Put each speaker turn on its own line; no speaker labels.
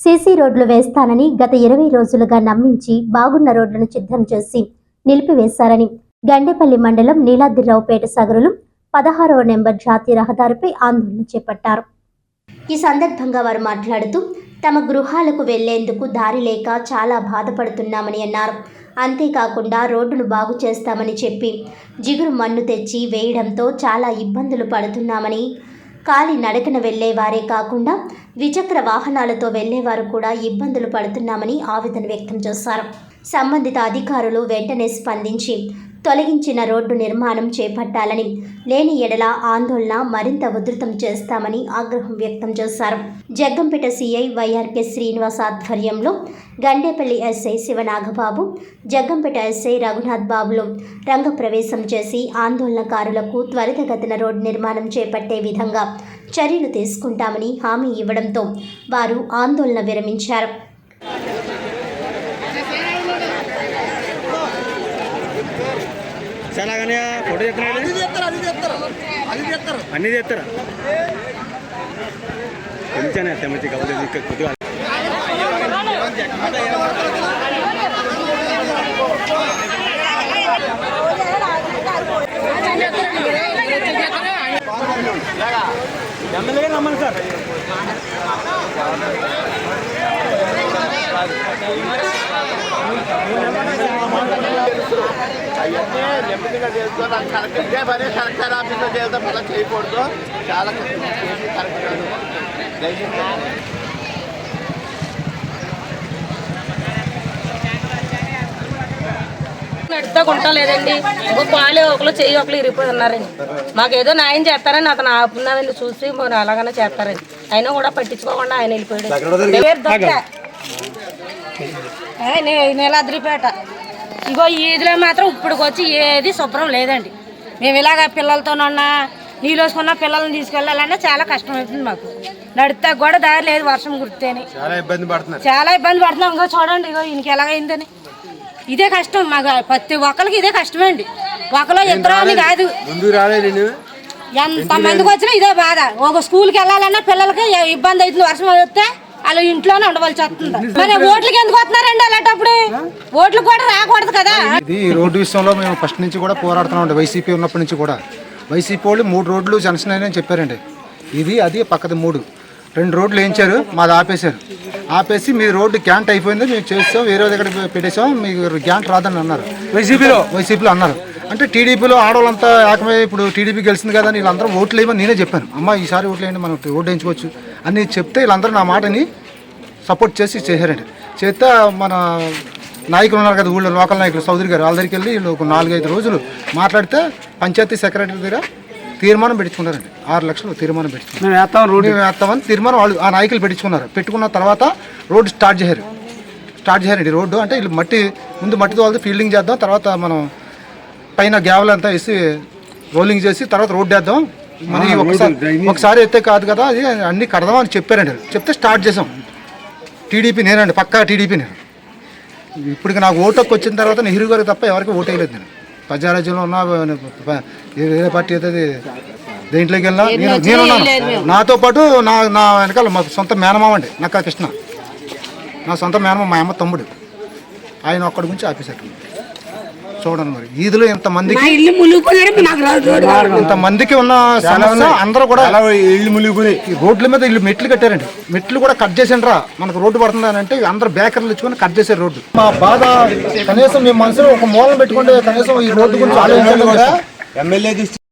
CC రోడ్లు వేస్తానని గత ఇరవై రోజులుగా నమ్మించి బాగున్న రోడ్లను సిద్ధం చేసి నిలిపివేశారని గండేపల్లి మండలం నీలాద్రిరావుపేట సగరులు పదహారవ నెంబర్ జాతీయ రహదారిపై ఆందోళన చేపట్టారు. ఈ సందర్భంగా వారు మాట్లాడుతూ తమ గృహాలకు వెళ్ళేందుకు దారి లేక చాలా బాధపడుతున్నామని అన్నారు. అంతేకాకుండా రోడ్డును బాగు చేస్తామని చెప్పి జిగురు మన్ను తెచ్చి వేయడంతో చాలా ఇబ్బందులు పడుతున్నామని కాలి నడకన వెళ్ళేవారే కాకుండా ద్విచక్ర వాహనాలతో వెళ్ళేవారు కూడా ఇబ్బందులు పడుతున్నామని ఆవేదన వ్యక్తం చేశారు. సంబంధిత అధికారులు వెంటనే స్పందించి తొలగించిన రోడ్డు నిర్మాణం చేపట్టాలని లేని ఎడల ఆందోళన మరింత ఉధృతం చేస్తామని ఆగ్రహం వ్యక్తం చేశారు. Jaggampeta CI Y R K Srinivas ఆధ్వర్యంలో గండేపల్లి ఎస్ఐ శివనాగబాబు జగ్గంపేట ఎస్ఐ రఘునాథ్ బాబులు రంగప్రవేశం చేసి ఆందోళనకారులకు త్వరితగతిన రోడ్డు నిర్మాణం చేపట్టే విధంగా చర్యలు తీసుకుంటామని హామీ ఇవ్వడంతో వారు ఆందోళన విరమించారు.
చాలా కానీ ఫోటో చెప్తున్నాడు
అది చేస్తారు అది చేస్తారు అది చేస్తారు
అన్నీ చేస్తారా కొంచెం తెమ్మచ్చి కావాలి ఇంకా కొద్దిగా ఎమ్మెల్యేగా నమ్మండి సార్
అవన్నీ నెమ్మదిగా ఇదే పని కలెక్టర్ ఆఫీస్లో అలా చేయకూడదు. చాలా
లేదండి ఒక కాలు ఒకరు చెయ్యి ఒకరు ఇరిగిపోయి ఉన్నారండి మాకు ఏదో న్యాయం చేస్తారని అతను ఆపున్నామని చూసి మరి అలాగనే చేస్తారండి. అయినా కూడా పట్టించుకోకుండా ఆయన వెళ్ళిపోయాడు. పేరు దొక్క. ఏ, నే- నీలాద్రిపేట ఇగో ఈ ఈదిలో మాత్రం ఇప్పటికి వచ్చి ఏది శుభ్రం లేదండి. మేము ఇలాగ పిల్లలతోనన్నా నీళ్ళు వేసుకున్న పిల్లల్ని తీసుకెళ్ళాలన్నా చాలా కష్టం అవుతుంది మాకు. నడితే కూడా దారి లేదు వర్షం కుడితేని
చాలా ఇబ్బంది పడుతున్నారు.
చాలా ఇబ్బంది పడుతున్నాం. ఇంకో చూడండి ఇగో ఈయనకి ఎలాగైందని ఇదే కష్టం మాకు. ప్రతి ఒక్కరికి ఇదే కష్టమేండి. ఒకలో ఇద్దరు అని కాదు. ఎంత మందికి వచ్చినా ఇదే బాధ. ఒక స్కూల్కి వెళ్ళాలన్నా పిల్లలకి ఇబ్బంది అవుతుంది. వర్షం వస్తే వాళ్ళు ఇంట్లోనే ఉండవలసి వస్తుంది. మరి ఓట్లకి ఎందుకు వస్తున్నారండి అలాంటప్పుడు? ఓట్లు కూడా రాకూడదు కదా?
ఇది ఈ రోడ్డు విషయంలో మేము ఫస్ట్ నుంచి కూడా పోరాడుతున్నాం వైసీపీ ఉన్నప్పటి నుంచి కూడా. వైసీపీ వాళ్ళు మూడు రోడ్లు జంక్షన్ అని చెప్పారండి. ఇది అది పక్కది మూడు. రెండు రోడ్లు వేయించారు మాది ఆపేశారు. ఆపేసి మీ రోడ్డు గ్యాంట్ అయిపోయింది మేము చేస్తాం వేరే దగ్గర పెట్టేసాం మీకు గ్యాంట్ రాదని అన్నారు. వైసీపీలో? వైసీపీలో అన్నారు. అంటే టీడీపీలో ఆడవాళ్ళంతా ఏకమై ఇప్పుడు టీడీపీ గెలిచింది కదా వీళ్ళందరూ ఓట్లు వేయమని నేనే చెప్పాను. అమ్మ ఈసారి ఓట్లు వేయండి మనం ఓటు వేయించుకోవచ్చు. అని చెప్తే వీళ్ళందరూ నా మాటని సపోర్ట్ చేసి చేశారండి. చేస్తే మన నాయకులు ఉన్నారు కదా ఊళ్ళో లోకల్ నాయకులు చౌదరి గారు వాళ్ళ దగ్గరికి వెళ్ళి వీళ్ళు ఒక నాలుగైదు రోజులు మాట్లాడితే పంచాయతీ సెక్రటరీ దగ్గర తీర్మానం పెట్టించుకున్నారండి ఆరు లక్షలు తీర్మానం
వేస్తాం రోడ్డు.
వేస్తామని తీర్మానం వాళ్ళు ఆ నాయకులు పెట్టించుకున్నారు పెట్టుకున్న తర్వాత రోడ్డు స్టార్ట్ చేశారు. స్టార్ట్ చేశారండి రోడ్డు. అంటే వీళ్ళు మట్టి ముందు మట్టితో వాళ్ళతో ఫీల్డింగ్ చేద్దాం తర్వాత మనం పైన గ్యావెల్ అంతా వేసి రోలింగ్ చేసి తర్వాత రోడ్డు వేద్దాం. మరి ఒకసారి ఒకసారి అయితే కాదు కదా అది అన్ని కడదాం అని చెప్పారండి. చెప్తే స్టార్ట్ చేసాం. టీడీపీ నేనండి పక్కా టీడీపీ నేను. ఇప్పటికి నాకు ఓటు హక్కు వచ్చిన తర్వాత నెహ్రూ గారికి తప్ప ఎవరికి ఓటు వేయలేదు నేను. ప్రజారాజ్యంలో ఉన్న వేరే పార్టీ అయితే దేంట్లోకి వెళ్ళినా నేను నేను ఉన్నాను నాతో పాటు నా నా వెనకాల మా సొంత మేనమామ అండి నక్కా కృష్ణ. నా సొంత మేనమామ మా అమ్మ తమ్ముడు. ఆయన ఒక్కడి గురించి ఆపేశారు. చూడండి మరి. ఈదులో ఇంతమందికి
ఇల్లు మునిగిపోయాడు నాకు రాదు
ఇంతమందికి ఉన్న సమస్య అందరూ కూడా
ఇల్లు మునిగిపోయి.
ఈ రోడ్ల మీద ఇల్లు మెట్లు కట్టారండి. మెట్లు కూడా కట్ చేసిండ్రా. మనకు రోడ్డు పడుతుంది అని అంటే అందరు బేకర్లు ఇచ్చుకొని కట్ చేశారు రోడ్డు. మా బాధ కనీసం మీ మనసులో ఒక మూలం పెట్టుకుంటే కనీసం ఈ రోడ్డు గురించి కదా
ఎమ్మెల్యే